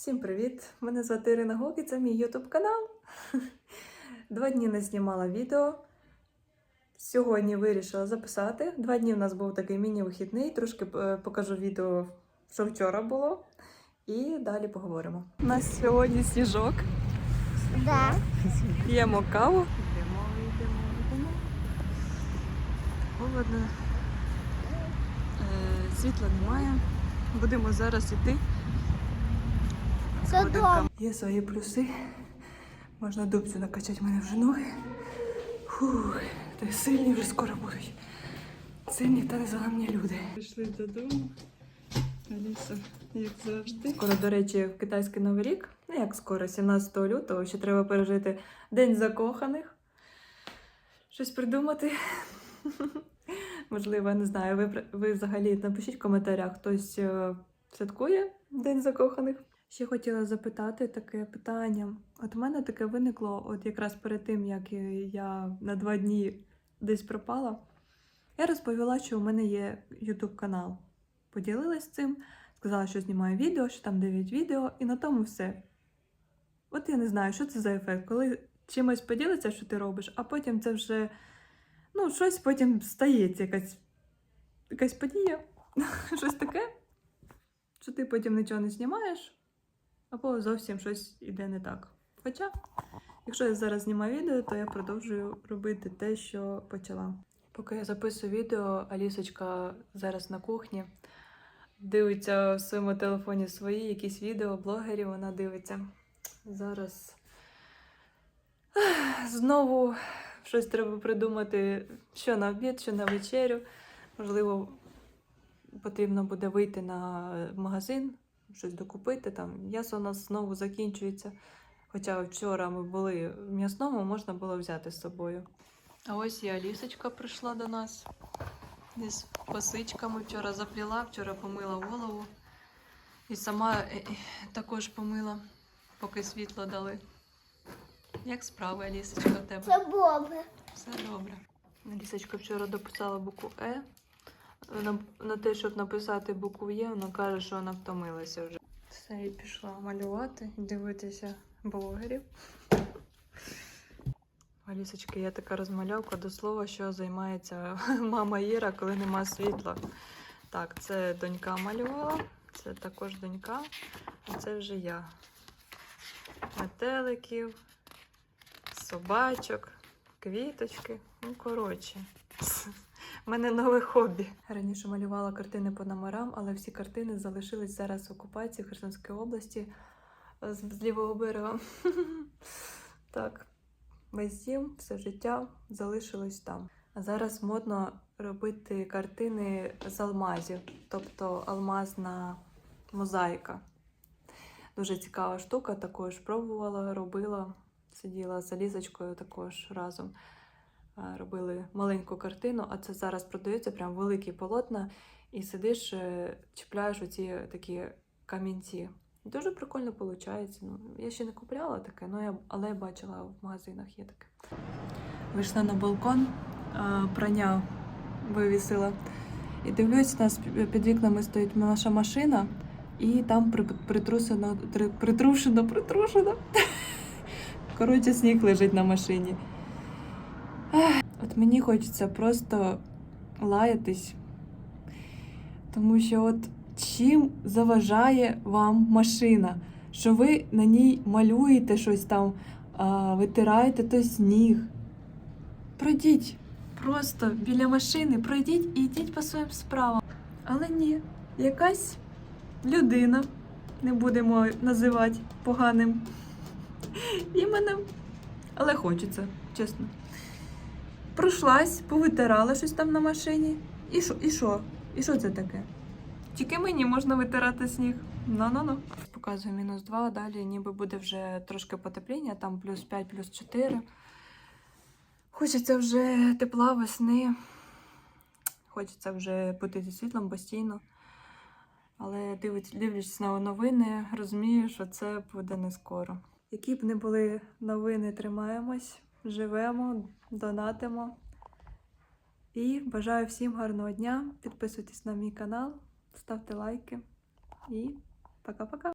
Всім привіт! Мене звати Ірина Гок і це мій ютуб канал. Два дні не знімала відео. Сьогодні вирішила записати. Два дні в нас був такий міні-вихідний. Трошки е, покажу відео, що вчора було. І далі поговоримо. У нас сьогодні сніжок. Да. П'ємо каву. Йдемо, йдемо, йдемо. Холодно. Е, світла немає. Будемо зараз йти. Сходинкам. Є свої плюси. Можна дубцю накачати в мене вже ноги. Фух, та й сильні вже скоро будуть. Сильні та незламні люди. Пішли додому. Аліса, як завжди. Скоро, до речі, в китайський новий рік. Ну як скоро, 17 лютого, ще треба пережити День закоханих. Щось придумати. Можливо, не знаю. Ви, ви взагалі напишіть в коментарях, хтось е, святкує День закоханих. Ще хотіла запитати таке питання. От у мене таке виникло, от якраз перед тим, як я на два дні десь пропала. Я розповіла, що у мене є YouTube канал. Поділилась цим, сказала, що знімаю відео, що там 9 відео, і на тому все. От я не знаю, що це за ефект, коли чимось поділиться, що ти робиш, а потім це вже ну, щось потім стається, якась, якась подія, щось таке, що ти потім нічого не знімаєш, або зовсім щось іде не так. Хоча, якщо я зараз знімаю відео, то я продовжую робити те, що почала. Поки я записую відео, Алісочка зараз на кухні дивиться в своєму телефоні свої якісь відео, блогерів вона дивиться. Зараз знову щось треба придумати, що на обід, що на вечерю. Можливо, потрібно буде вийти на магазин, щось докупити. Там м'ясо у нас знову закінчується. Хоча вчора ми були в м'ясному, можна було взяти з собою. А ось і Алісочка прийшла до нас із косичками. Вчора запліла, вчора помила голову. І сама е, е, також помила, поки світло дали. Як справи, Алісочка, в тебе? Це добре. Все добре. Лісочка вчора дописала букву Е. На, на те, щоб написати букву Є, вона каже, що вона втомилася вже. Все, і пішла малювати, і дивитися блогерів. Алісочки, я така розмальовка до слова, що займається мама Іра, коли нема світла. Так, це донька малювала, це також донька, а це вже я. Метеликів, собачок, квіточки. Ну, коротше. У мене нове хобі. Раніше малювала картини по номерам, але всі картини залишились зараз в окупації в Херсонській області з, з лівого берега. Так, весь дім, все життя залишилось там. А зараз модно робити картини з алмазів, тобто алмазна мозаїка. Дуже цікава штука, також пробувала, робила, сиділа з Алізочкою також разом. А, Робили маленьку картину, а це зараз продається прям великі полотна, і сидиш, е, чіпляєш оці такі камінці. Дуже прикольно виходить. Ну, я ще не купляла таке, ну, я, але я бачила в магазинах є таке. Вийшла на балкон, прання вивісила. І дивлюсь, у нас під вікнами стоїть наша машина, і там при- притрусено, притрушено, притрушено. Коротше, сніг лежить на машині. От мені хочеться просто лаятись, тому що от чим заважає вам машина, що ви на ній малюєте щось там, витираєте той сніг. Пройдіть просто біля машини, пройдіть і йдіть по своїм справам. Але ні, якась людина, не будемо називати поганим іменем, але хочеться, чесно. Пройшлась, повитирала щось там на машині. І що? І що? І що це таке? Тільки мені можна витирати сніг. Ну-ну-ну. Показую мінус 2, далі ніби буде вже трошки потепління, там плюс 5, плюс 4. Хочеться вже тепла весни. Хочеться вже бути зі світлом постійно. Але дивлячись, дивлячись на новини, розумію, що це буде не скоро. Які б не були новини, тримаємось, живемо, донатимо. І бажаю всім гарного дня. Підписуйтесь на мій канал, ставте лайки і пока-пока.